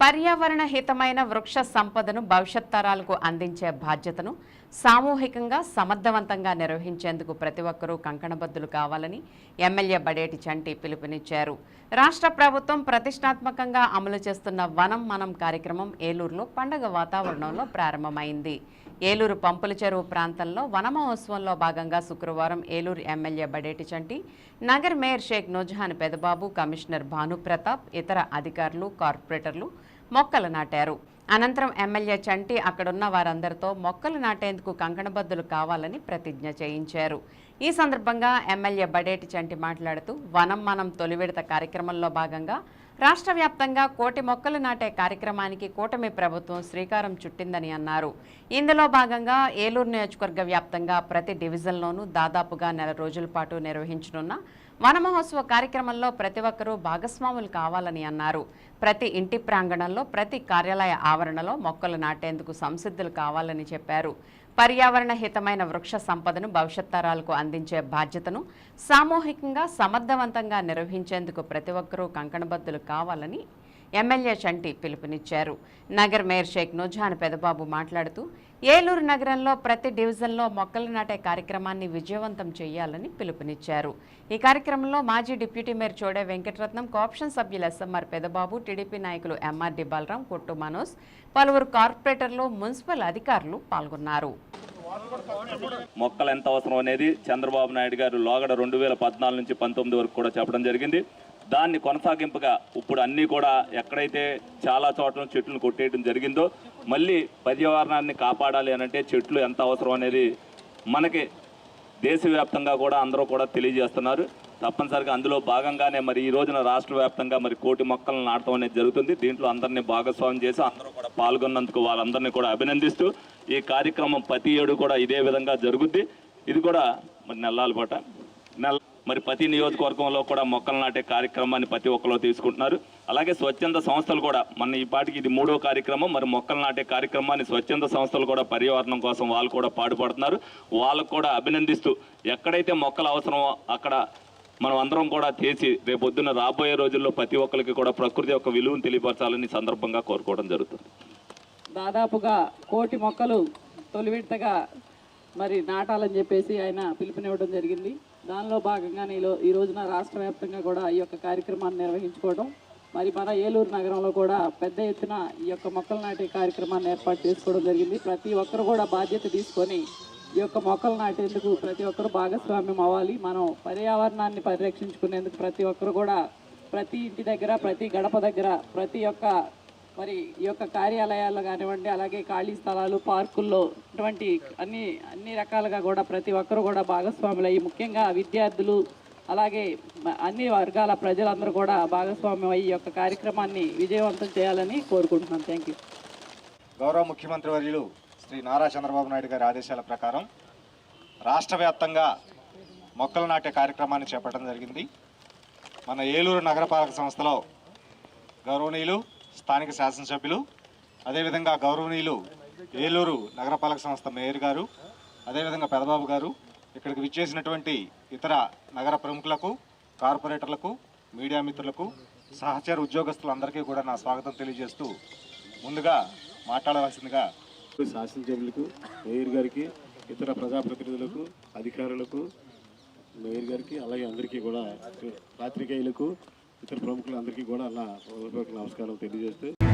పర్యావరణ హితమైన వృక్ష సంపదను భవిష్యత్ తరాలకు అందించే బాధ్యతను సామూహికంగా సమర్థవంతంగా నిర్వహించేందుకు ప్రతి ఒక్కరూ కంకణబద్దులు కావాలని ఎమ్మెల్యే బడేటి చంటి పిలుపునిచ్చారు. రాష్ట్ర ప్రభుత్వం ప్రతిష్టాత్మకంగా అమలు చేస్తున్న వనం మనం కార్యక్రమం ఏలూరులో పండగ వాతావరణంలో ప్రారంభమైంది. ఏలూరు పంపుల చెరువు ప్రాంతంలో వనమహోత్సవంలో భాగంగా శుక్రవారం ఏలూరు ఎమ్మెల్యే బడేటి చంటి నగర్ మేయర్ షేక్ నూజహాన్ పెదబాబు కమిషనర్ భానుప్రతాప్ ఇతర అధికారులు కార్పొరేటర్లు మొక్కలు నాటారు. అనంతరం ఎమ్మెల్యే చంటి అక్కడున్న వారందరితో మొక్కలు నాటేందుకు కంకణబద్దులు కావాలని ప్రతిజ్ఞ చేయించారు. ఈ సందర్భంగా ఎమ్మెల్యే బడేటి చంటి మాట్లాడుతూ వనం మనం తొలి విడత కార్యక్రమంలో భాగంగా రాష్ట్ర వ్యాప్తంగా కోటి మొక్కలు నాటే కార్యక్రమానికి కూటమి ప్రభుత్వం శ్రీకారం చుట్టిందని అన్నారు. ఇందులో భాగంగా ఏలూరు నియోజకవర్గ వ్యాప్తంగా ప్రతి డివిజన్లోనూ దాదాపుగా నెల రోజుల పాటు నిర్వహించనున్న వనమహోత్సవ కార్యక్రమంలో ప్రతి ఒక్కరూ భాగస్వాములు కావాలని అన్నారు. ప్రతి ఇంటి ప్రాంగణంలో ప్రతి కార్యాలయ ఆవరణలో మొక్కలు నాటేందుకు సంసిద్ధులు కావాలని చెప్పారు. పర్యావరణ హితమైన వృక్ష సంపదను భవిష్యత్ తరాలకు అందించే బాధ్యతను సామూహికంగా సమర్థవంతంగా నిర్వహించేందుకు ప్రతి ఒక్కరూ కంకణబద్దులు కావాలని ఎమ్మెల్యే చంటి పిలుపునిచ్చారు. నగర్ మేయర్ షేక్ నుజాన్ పెదబాబు మాట్లాడుతూ ఏలూరు నగరంలో ప్రతి డివిజన్లో మొక్కలు నాటే కార్యక్రమాన్ని విజయవంతం చేయాలని పిలుపునిచ్చారు. ఈ కార్యక్రమంలో మాజీ deputy mayor Chode Venkataratnam co-option సభ్యులు ఎస్ఎంఆర్ పెదబాబు టీడీపీ నాయకులు ఎంఆర్డి బలరాం కొట్టు మనోజ్ పలువురు కార్పొరేటర్లు మున్సిపల్ అధికారులు పాల్గొన్నారు. మొక్కలు ఎంత అవసరం అనేది చంద్రబాబు నాయుడు గారు లోగడ రెండు వేల పద్నాలుగు నుంచి పంతొమ్మిది వరకు కూడా చెప్పడం జరిగింది. దాన్ని కొనసాగింపుగా ఇప్పుడు అన్నీ కూడా ఎక్కడైతే చాలా చోట్ల చెట్లను కొట్టేయడం జరిగిందో మళ్ళీ పర్యావరణాన్ని కాపాడాలి అని అంటే చెట్లు ఎంత అవసరం అనేది మనకి దేశవ్యాప్తంగా కూడా అందరూ కూడా తెలియజేస్తున్నారు. తప్పనిసరిగా అందులో భాగంగానే మరి ఈ రోజున రాష్ట్ర వ్యాప్తంగా మరి కోటి మొక్కలను నాటడం అనేది జరుగుతుంది. దీంట్లో అందరినీ భాగస్వామ్యం చేసి అందరూ కూడా పాల్గొన్నందుకు వాళ్ళందరినీ కూడా అభినందిస్తూ ఈ కార్యక్రమం ప్రతి ఏడు కూడా ఇదే విధంగా జరుగుద్ది. ఇది కూడా మరి నెల్లాల పాట. నెల మరి ప్రతి నియోజకవర్గంలో కూడా మొక్కలు నాటే కార్యక్రమాన్ని ప్రతి ఒక్కరు తీసుకుంటున్నారు. అలాగే స్వచ్ఛంద సంస్థలు కూడా మన ఈ పాటికి ఇది మూడో కార్యక్రమం. మరి మొక్కలు నాటే కార్యక్రమాన్ని స్వచ్ఛంద సంస్థలు కూడా పర్యావరణం కోసం వాళ్ళు కూడా పాటుపడుతున్నారు. వాళ్ళకు కూడా అభినందిస్తూ ఎక్కడైతే మొక్కలు అవసరమో అక్కడ మనం అందరం కూడా చేసి రేపొద్దున రాబోయే రోజుల్లో ప్రతి ఒక్కరికి కూడా ప్రకృతి యొక్క విలువను తెలియపరచాలని సందర్భంగా కోరుకోవడం జరుగుతుంది. దాదాపుగా కోటి మొక్కలు తొలి విడతగా మరి నాటాలని చెప్పేసి ఆయన పిలుపునివ్వడం జరిగింది. దానిలో భాగంగా నేను ఈ రోజున రాష్ట్ర వ్యాప్తంగా కూడా ఈ యొక్క కార్యక్రమాన్ని నిర్వహించుకోవడం మరి మన ఏలూరు నగరంలో కూడా పెద్ద ఎత్తున ఈ యొక్క మొక్కలు నాటే కార్యక్రమాన్ని ఏర్పాటు చేసుకోవడం జరిగింది. ప్రతి ఒక్కరు కూడా బాధ్యత తీసుకొని ఈ యొక్క మొక్కలు నాటేందుకు ప్రతి ఒక్కరు భాగస్వామ్యం అవ్వాలి. మనం పర్యావరణాన్ని పరిరక్షించుకునేందుకు ప్రతి ఒక్కరు కూడా ప్రతి ఇంటి దగ్గర ప్రతి గడప దగ్గర ప్రతి ఒక్క మరి ఈ యొక్క కార్యాలయాల్లో కానివ్వండి అలాగే ఖాళీ స్థలాలు పార్కుల్లో ఇటువంటి అన్ని అన్ని రకాలుగా కూడా ప్రతి ఒక్కరు కూడా భాగస్వాములు అయ్యి ముఖ్యంగా విద్యార్థులు అలాగే అన్ని వర్గాల ప్రజలందరూ కూడా భాగస్వామ్యం అయ్యి యొక్క కార్యక్రమాన్ని విజయవంతం చేయాలని కోరుకుంటున్నాను థ్యాంక్ యూ గౌరవ ముఖ్యమంత్రి వర్యులు శ్రీ నారా చంద్రబాబు నాయుడు గారి ఆదేశాల ప్రకారం రాష్ట్ర వ్యాప్తంగా మొక్కలు నాటే కార్యక్రమాన్ని చేపట్టడం జరిగింది. మన ఏలూరు నగరపాలక సంస్థలో గౌరవనీయులు స్థానిక శాసనసభ్యులు అదేవిధంగా గౌరవనీయులు ఏలూరు నగరపాలక సంస్థ మేయర్ గారు అదేవిధంగా పెదబాబు గారు ఇక్కడికి విచ్చేసినటువంటి ఇతర నగర ప్రముఖులకు కార్పొరేటర్లకు మీడియా మిత్రులకు సహచర ఉద్యోగస్తులందరికీ కూడా నా స్వాగతం తెలియజేస్తూ ముందుగా మాట్లాడవలసిందిగా శాసనసభ్యులకు మేయర్ గారికి ఇతర ప్రజాప్రతినిధులకు అధికారులకు మేయర్ గారికి అలాగే అందరికీ కూడా పాత్రికేయులకు ఇతర ప్రముఖులందరికీ కూడా అలా నమస్కారం తెలియజేస్తూ